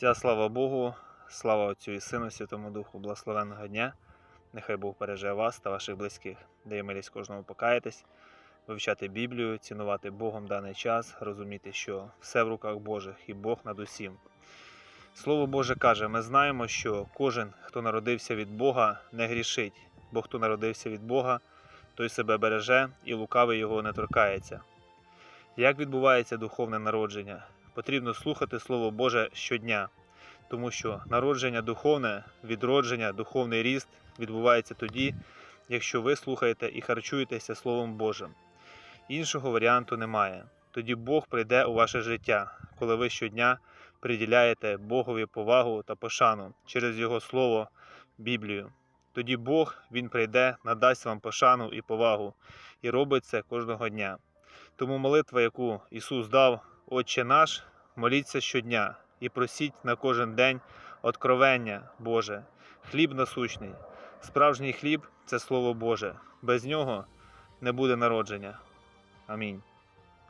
Вся слава Богу, слава Отцю і Сину, Святому Духу, благословенного дня. Нехай Бог береже вас та ваших близьких, дає милість кожному покаятись, вивчати Біблію, цінувати Богом даний час, розуміти, що все в руках Божих і Бог над усім. Слово Боже каже: ми знаємо, що кожен, хто народився від Бога, не грішить, бо хто народився від Бога, той себе береже і лукавий його не торкається. Як відбувається духовне народження? Потрібно слухати Слово Боже щодня, тому що народження духовне, відродження, духовний ріст відбувається тоді, якщо ви слухаєте і харчуєтеся Словом Божим. Іншого варіанту немає. Тоді Бог прийде у ваше життя, коли ви щодня приділяєте Богові повагу та пошану через Його Слово, Біблію. Тоді Бог Він прийде, надасть вам пошану і повагу, і робить це кожного дня. Тому молитва, яку Ісус дав, Отче наш, моліться щодня і просіть на кожен день откровення Боже, хліб насущний. Справжній хліб це Слово Боже. Без нього не буде народження. Амінь.